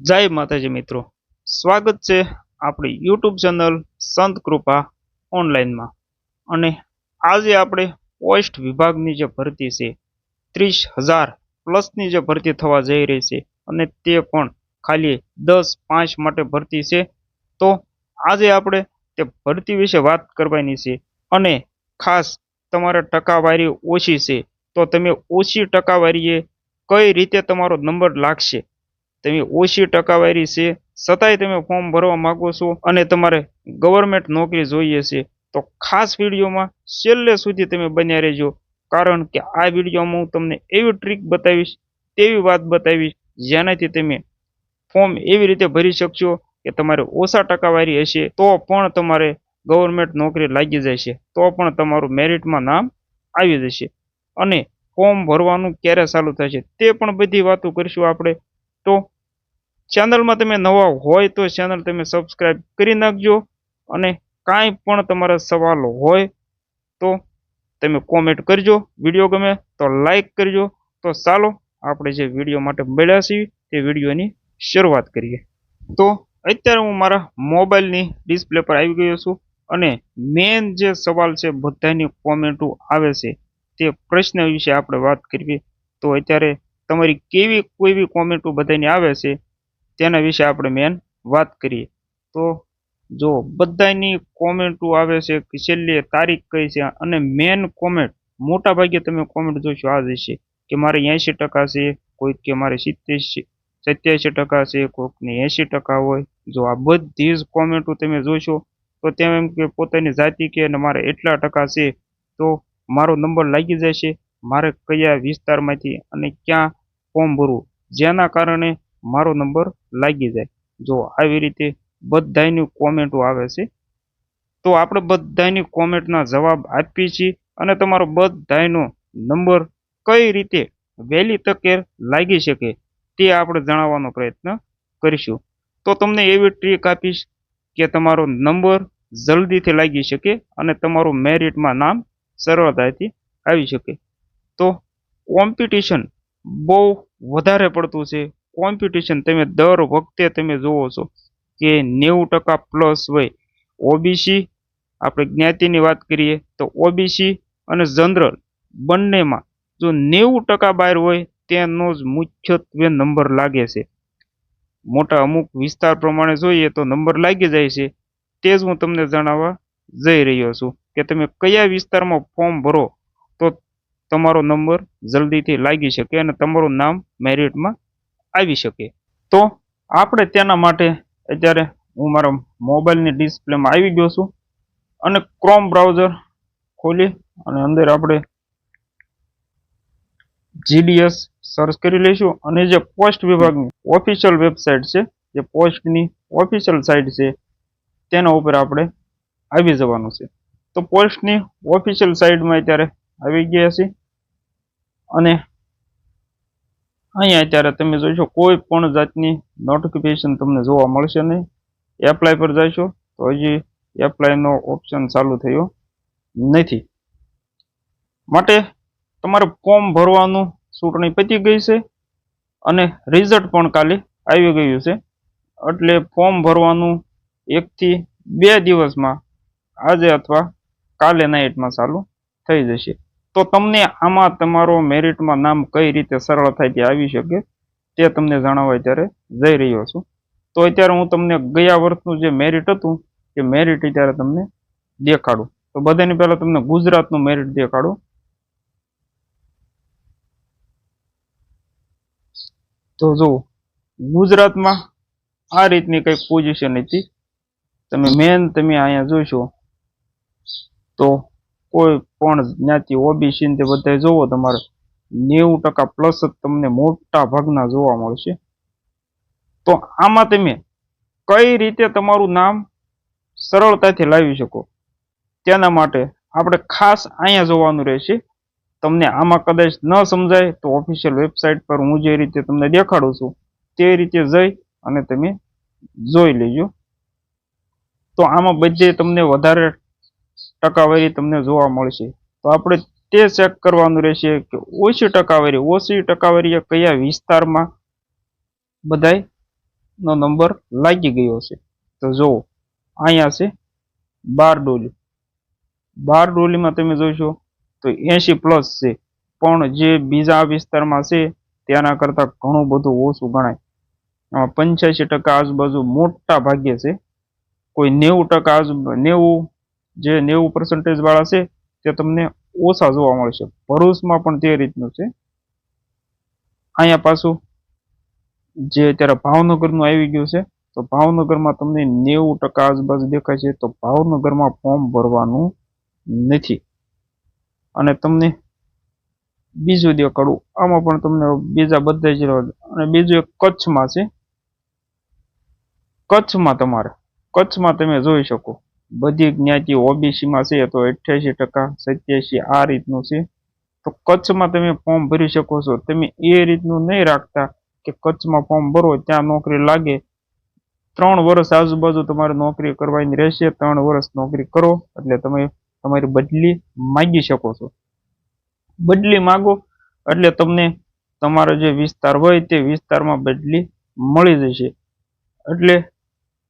જય માતાજી મિત્રો. સ્વાગત છે આપણી યુટ્યુબ ચેનલ સંત કૃપા ઓનલાઈનમાં. અને આજે આપણે પોસ્ટ વિભાગની જે ભરતી છે, ત્રીસ હજાર પ્લસની જે ભરતી થવા જઈ રહી છે, અને તે પણ ખાલી દસ પાંચ માટે ભરતી છે. તો આજે આપણે તે ભરતી વિશે વાત કરવાની છે. અને ખાસ તમારે ટકાવારી ઓછી છે. તો તમે ઓછી ટકાવારીએ કઈ રીતે તમારો નંબર લાગશે? તમે ઓછી ટકાવારી છે, છતાંય તમે ફોર્મ ભરવા માગો છો અને તમારે ગવર્મેન્ટ નોકરી જોઈએ છે, તો ખાસ વિડીયોમાં છેલ્લે સુધી તમે બન્યા રહેજો. કારણ કે આ વિડીયોમાં હું તમને એવી ટ્રીક બતાવીશ, તેવી વાત બતાવીશ, જેનાથી તમે ફોર્મ એવી રીતે ભરી શકશો કે તમારે ઓછા ટકાવારી હશે, તો પણ તમારે ગવર્મેન્ટ નોકરી લાગી જશે, તો પણ તમારું મેરિટમાં નામ આવી જશે. અને ફોર્મ ભરવાનું ક્યારે ચાલુ થશે, તે પણ બધી વાતો કરીશું આપણે. તો ચેનલમાં તમે નવા હોય તો ચેનલ તમે સબસ્ક્રાઈબ કરી નાખજો અને કાંઈ પણ તમારા સવાલ હોય તો તમે કોમેન્ટ કરજો. વીડિયો ગમે તો લાઈક કરજો. તો ચાલો આપણે જે વીડિયો માટે મળ્યા છીએ તે વિડીયોની શરૂઆત કરીએ. તો અત્યારે હું મારા મોબાઈલની ડિસ્પ્લે પર આવી ગયો છું અને મેન જે સવાલ છે બધાની કોમેન્ટો આવે છે તે પ્રશ્ન વિશે આપણે વાત કરીએ. તો અત્યારે તમારી કેવી કોઈ બી કોમેન્ટો બધાની આવે છે તેના વિશે આપણે મેન વાત કરીએ. તો જો બધાની કોમેન્ટો આવે છે કે છેલ્લી તારીખ કઈ છે અને મેન કોમેન્ટ મોટા ભાગે તમે કોમેન્ટ જોશો આ જ હશે કે મારે એંશી ટકા છે, કોઈક કે મારે સિત્તેર સત્યાસી ટકા છે, કોઈકને એંશી ટકા હોય. જો આ બધી જ કોમેન્ટો તમે જોશો તો તેમ એમ કે પોતાની જાતિ કે અને મારે એટલા ટકા છે, તો મારો નંબર લાગી જશે. મારે કયા વિસ્તારમાંથી અને ક્યાં ફોર્મ ભરવું? જેના કારણે મારો નંબર લાગી જાય. જો આવી રીતે બધાની કોમેન્ટો આવે છે, તો આપણે બધાની કોમેન્ટના જવાબ આપીએ છીએ અને તમારો બધાનો નંબર કઈ રીતે વહેલી તકે લાગી શકે તે આપણે જણાવવાનો પ્રયત્ન કરીશું. તો તમને એવી ટ્રીક આપીશ કે તમારો નંબર જલ્દીથી લાગી શકે અને તમારું મેરિટમાં નામ સરળતાથી આવી શકે. તો કોમ્પિટિશન બહુ વધારે પડતું છે. કોમ્પિટિશન તમે દર વખતે તમે જુઓ છો કે નેવું ટકા પ્લસ હોય. ઓબીસી આપણે જ્ઞાતિની વાત કરીએ તો ઓબીસી અને જનરલ બંનેમાં જો નેવું ટકા બહાર હોય તેનો જ મુખ્યત્વે નંબર લાગે છે. મોટા અમુક વિસ્તાર પ્રમાણે જોઈએ તો નંબર લાગી જાય છે. તે જ હું તમને જણાવવા જઈ રહ્યો છું કે તમે કયા વિસ્તારમાં ફોર્મ ભરો તો તમારો નંબર જલ્દીથી લાગી શકે અને તમારું નામ મેરિટમાં આવી શકે. તો આપણે તેના માટે અત્યારે હું મારા મોબાઈલની ડિસ્પ્લેમાં આવી ગયો છું અને ક્રોમ બ્રાઉઝર ખોલી અને અંદર આપણે જીડીએસ સર્ચ કરી લઈશું. અને જે પોસ્ટ વિભાગની ઓફિશિયલ વેબસાઇટ છે, જે પોસ્ટની ઓફિશિયલ સાઇટ છે, તેના ઉપર આપણે આવી જવાનું છે. તો પોસ્ટની ઓફિશિયલ સાઇટમાં અત્યારે આવી ગયા છે અને અહીંયા અત્યારે તમે જોઈશો કોઈ પણ જાતની નોટિફિકેશન તમને જોવા મળશે નહીં. એપ્લાય પર જશો, તો હજી એપ્લાયનો ઓપ્શન ચાલુ થયો નથી. માટે તમારે ફોર્મ ભરવાનું ચૂંટણી પતી ગઈ છે અને રિઝલ્ટ પણ કાલે આવી ગયું છે. એટલે ફોર્મ ભરવાનું એકથી બે દિવસમાં, આજે અથવા કાલે નાઇટમાં ચાલુ થઈ જશે. તો તમને આમાં તમારો મેરિટમાં નામ કઈ રીતે સરળતાથી આવી શકે તે તમને જણાવવા અત્યારે જઈ રહ્યો છું. તો અત્યારે હું તમને ગયા વર્ષનું જે મેરિટ હતું એ મેરિટ અત્યારે તમને દેખાડું. તો બધાની પહેલાં તમને ગુજરાતનું મેરિટ દેખાડું. તો જો ગુજરાતમાં આ રીતની કઈ પોઝિશન હતી. તમે મેન તમે અહીંયા જોઈશો તો કોઈ પણ જ્ઞાતિ ઓબીસી તે બધા જોવો, તમારે નેવું ટકા પ્લસ જ તમને મોટા ભાગના જોવા મળશે. તો આમાં તમે કઈ રીતે તમારું નામ સરળતાથી લાવી શકો? તેના માટે આપણે ખાસ અહીંયા જોવાનું રહેશે. તમને આમાં કદાચ ન સમજાય તો ઓફિશિયલ વેબસાઇટ પર હું જે રીતે તમને દેખાડું છું, તે રીતે જઈ અને તમે જોઈ લેજો. તો આમાં બધે તમને વધારે ટકાવારી તમને જોવા મળશે. તો આપણે તે ચેક કરવાનું રહેશે કે ઓછી ટકાવારી ઓછી ટકાવારી કયા વિસ્તારમાં બધાય નો નંબર લાગી ગયો છે. તો જુઓ, અહીંયા છે બાર ડોલી બાર ડોલીમાં તમે જોશો તો એસી પ્લસ છે. પણ જે બીજા વિસ્તારમાં છે તેના કરતાં ઘણું બધું ઓછું ગણાય. એમાં પંચ્યાસી ટકા આજુબાજુ મોટા ભાગ્ય છે. કોઈ નેવું ટકા આજુ, નેવું જે નેવું પર્સન્ટેજ વાળા છે, તે તમને ઓછા જોવા મળશે. ભરૂચમાં પણ તે રીતનું છે. અહીંયા પાછું જે અત્યારે ભાવનગરનું આવી ગયું છે, તો ભાવનગરમાં તમને નેવું ટકા આજુબાજુ દેખાય છે, તો ભાવનગરમાં ફોર્મ ભરવાનું નથી. અને તમને બીજું દેખાડું. આમાં પણ તમને બીજા બધા જ અને બીજું એક કચ્છમાં છે. કચ્છમાં તમારે. કચ્છમાં તમે જોઈ શકો. બધી જ્ઞાતિ ઓબીસીમાં છે, તો અઠ્યાસી ટકા સત્યાસી આ રીતનું છે. તો કચ્છમાં તમે ફોર્મ ભરી શકો છો. તમે એ રીતનું નહીં રાખતા કે કચ્છમાં ફોર્મ ભરો, ત્યાં નોકરી લાગે. ત્રણ વર્ષ આજુબાજુ તમારે નોકરી કરવાની રહેશે, ત્રણ વર્ષ નોકરી કરો, એટલે તમે તમારી બદલી માગી શકો છો. બદલી માગો, એટલે તમને તમારો જે વિસ્તાર હોય તે વિસ્તારમાં બદલી મળી જશે. એટલે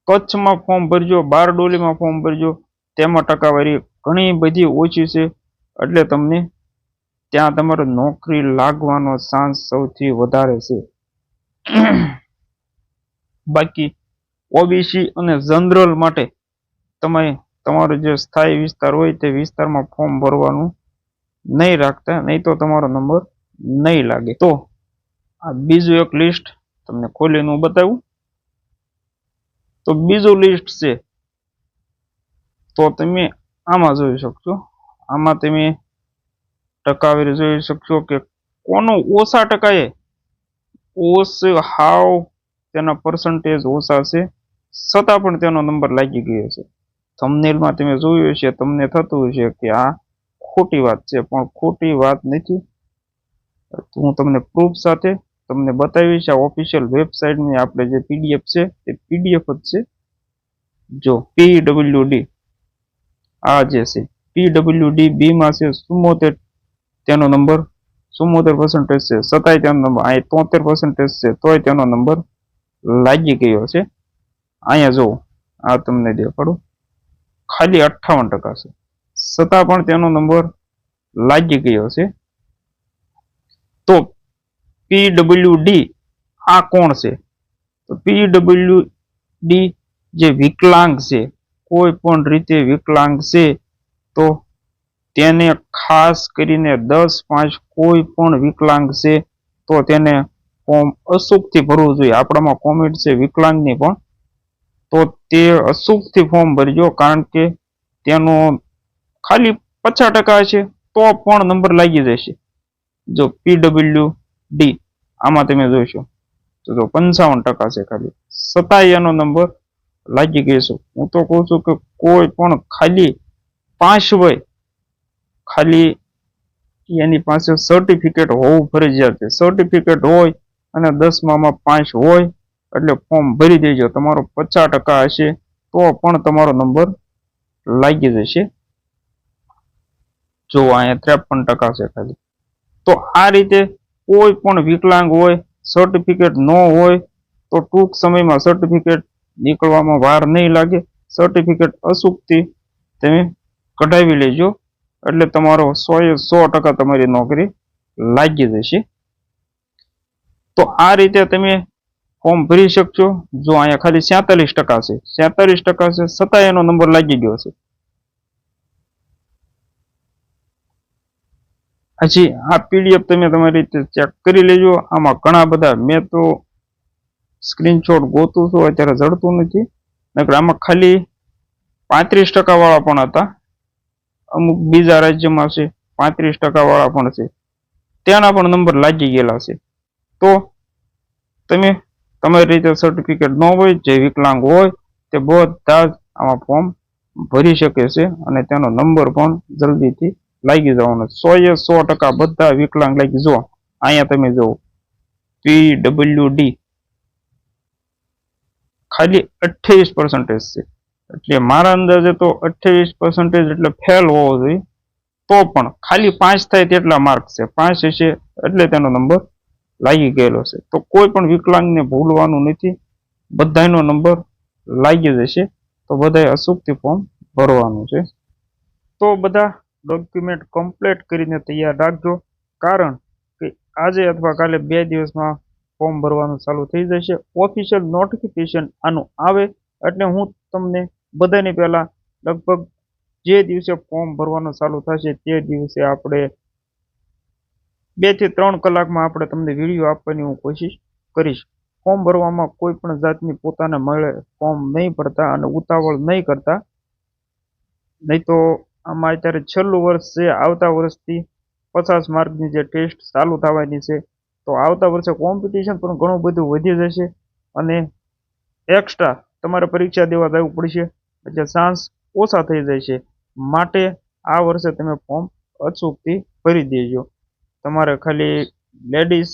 કચ્છમાં ફોર્મ ભરજો, બારડોલીમાં ફોર્મ ભરજો, તેમાં ટકાવારી ઘણી બધી ઓછી છે. એટલે તમને ત્યાં તમારે નોકરી લાગવાનો ચાન્સ સૌથી વધારે છે. બાકી ઓબીસી અને જનરલ માટે તમે તમારો જે સ્થાયી વિસ્તાર હોય તે વિસ્તારમાં ફોર્મ ભરવાનું નહીં રાખતા, નહીં તો તમારો નંબર નહીં લાગે. તો આ બીજું એક લિસ્ટ તમને ખોલીને હું બતાવું. તો બીજું લિસ્ટ છે. તો તમે આમાં જોઈ શકશો. આમાં તમે ટકાવારી જોઈ શકશો કે કોનું ઓછા ટકાએ ઓછ હાવ તેના પર્સન્ટેજ ઓછા છે. છતાં પણ તેનો નંબર લાગી ગયો છે. થમનેલમાં તમે જોયું હશે, તમને થતું હશે કે આ ખોટી વાત છે, પણ ખોટી વાત નથી. હું તમને પ્રૂફ સાથે તમને બતાવીશ આ ઓફિશિયલ વેબસાઇટની આપણે જે પીડીએફ છે તે પીડીએફ જ છે. જો પીડબ્લ્યુડી આ જે છે પીડબ્લ્યુડી બી માં છે ચુમ્મોતેર, તેનો નંબર ચુમ્મોતેર પર્સન્ટેજ છે. સતાય તેનો નંબર અહીં તોતેર પર્સન્ટેજ છે, તોય તેનો નંબર લાગી ગયો છે. અહીંયા જુઓ આ તમને દેખાડું. ખાલી અઠ્ઠાવન ટકા છે. છતાં પણ તેનો નંબર લાગી ગયો છે. તો પીડબ્લ્યુડી, આ કોણ છે? તો પીડબ્લ્યુડી જે વિકલાંગ છે, કોઈ પણ રીતે વિકલાંગ છે, તો તેને ખાસ કરીને દસ પાંચ કોઈ પણ વિકલાંગ છે, તો તેને ફોર્મ અશુભથી ભરવું જોઈએ. આપણામાં કોમેન્ટ છે વિકલાંગની પણ. તો તે અશુભથી ફોર્મ ભરજો, કારણ કે તેનો ખાલી પચાસ ટકા છે, તો પણ નંબર લાગી જશે. જો પીડબ્લ્યુ ડી આમાં તમે જોઈશો તો જો પંચાવન ટકા છે ખાલી. છતાંય નંબર લાગી ગયો હું તો કહું છું કે કોઈ પણ ખાલી પાંચ હોય, ખાલી એની પાસે સર્ટિફિકેટ હોવું ફરજિયાત છે. સર્ટિફિકેટ હોય અને દસમામાં પાંચ હોય, એટલે ફોર્મ ભરી દેજો. તમારો પચાસ ટકા હશે, તો પણ તમારો નંબર લાગી જશે. જો અહીંયા ત્રેપન ટકા છે ખાલી. તો આ રીતે કોઈ પણ વિકલાંગ હોય સર્ટિફિકેટ ન હોય, તો ટૂંક સમયમાં સર્ટિફિકેટ નીકળવામાં વાર નહીં લાગે. સર્ટિફિકેટ અચૂકથી તમે કઢાવી લેજો. એટલે તમારો સો એ સો ટકા તમારી નોકરી લાગી જશે. તો આ રીતે તમે ફોર્મ ભરી શકશો. જો અહીંયા ખાલી સેતાલીસ ટકા છે. સેતાલીસ ટકા છે છતાં એનો નંબર લાગી ગયો છે. હજી, આ પીડીએફ તમે તમારી રીતે ચેક કરી લેજો. આમાં ઘણા બધા મેં તો સ્ક્રીનશોટ ગોતું છું, અત્યારે જડતું નથી. નકર આમાં ખાલી પાંત્રીસ ટકાવાળા પણ હતા. અમુક બીજા રાજ્યમાં છે, પાંત્રીસ ટકાવાળા પણ છે. તેના પણ નંબર લાગી ગયેલા છે. તો તમે તમારી રીતે સર્ટિફિકેટ ન હોય, જે વિકલાંગ હોય, તે બધા જ આમાં ફોર્મ ભરી શકે છે અને તેનો નંબર પણ જલ્દીથી લાગી જવાનો સો એ સો ટકા બધા વિકલાંગ લાગી જુઓ. અહીંયા તમે જુઓ. પી ડબલ્યુ ડી ખાલી અઠ્યાવીસ પર્સન્ટેજ છે. એટલે મારા અંદાજે તો અઠ્યાવીસ પર્સન્ટેજ એટલે ફેલ હોવો જોઈએ. તો પણ ખાલી પાંચ થાય તેટલા માર્ક છે. પાંચ હશે એટલે તેનો નંબર લાગી ગયેલો છે. તો કોઈ પણ વિકલાંગને ભૂલવાનું નથી. બધાનો નંબર લાગી જશે. તો બધાએ અચૂકથી ફોર્મ ભરવાનું છે. તો બધા ડોક્યુમેન્ટ કમ્પ્લીટ કરીને તૈયાર રાખજો. કારણ કે આજે અથવા કાલે બે દિવસમાં ફોર્મ ભરવાનું ચાલુ થઈ જશે. ઓફિશિયલ નોટિફિકેશન આનું આવે એટલે હું તમને બધાની પહેલાં લગભગ જે દિવસે ફોર્મ ભરવાનું ચાલુ થશે તે દિવસે આપણે બેથી ત્રણ કલાકમાં આપણે તમને વીડિયો આપવાની હું કોશિશ કરીશ. ફોર્મ ભરવામાં કોઈ પણ જાતની પોતાને મળે ફોર્મ નહીં ભરતા અને ઉતાવળ નહીં કરતા. નહીં તો આમાં અત્યારે છેલ્લું વર્ષ છે, આવતા વર્ષથી પચાસ માર્કની જે ટેસ્ટ ચાલુ થવાની છે, તો આવતા વર્ષે કોમ્પિટિશન પણ ઘણું બધું વધી જશે અને એક્સ્ટ્રા તમારે પરીક્ષા દેવા જવું પડશે, એટલે ચાન્સ ઓછા થઈ જાય છે માટે આ વર્ષે તમે ફોર્મ અચૂકથી ભરી દેજો. તમારે ખાલી લેડીઝ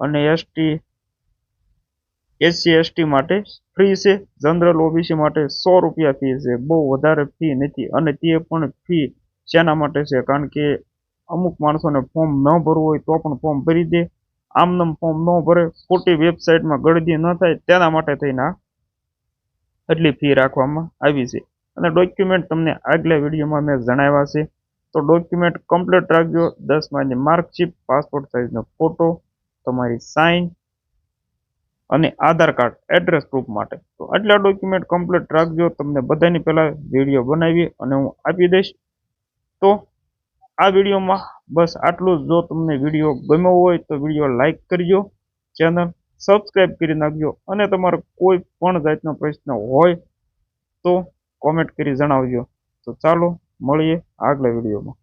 અને એસટી એસસી એસટી માટે ફ્રી છે. જનરલ ઓબીસી માટે સો રૂપિયા ફી છે. બહુ વધારે ફી નથી. અને તે પણ ફી શેના માટે છે? કારણ કે અમુક માણસોને ફોર્મ ન ભરવું હોય તો પણ ફોર્મ ભરી દે. આમનામ ફોર્મ ન ભરે, ખોટી વેબસાઇટમાં ગળદી ન થાય, તેના માટે થઈને આ એટલી ફી રાખવામાં આવી છે. અને ડોક્યુમેન્ટ તમને આગલા વિડીયોમાં મેં જણાવ્યા છે. તો ડોક્યુમેન્ટ કમ્પ્લીટ રાખજો. દસમાની માર્કશીટ પાસપોર્ટ સાઇઝનો ફોટો તમારી સાઇન અને આધાર કાર્ડ એડ્રેસ પ્રૂફ માટે. તો આટલા ડોક્યુમેન્ટ કમ્પ્લીટ રાખજો. તમને બધાની પહેલાં વીડિયો બનાવી અને હું આપી દઈશ. તો આ વિડીયોમાં બસ આટલું જ. જો તમને વીડિયો ગમ્યો હોય તો વીડિયો લાઇક કરજો. ચેનલ સબસ્ક્રાઈબ કરી નાખજો. અને તમારો કોઈ પણ જાતનો પ્રશ્ન હોય તો કોમેન્ટ કરી જણાવજો. તો ચાલો મળીએ આગલા વિડીયોમાં.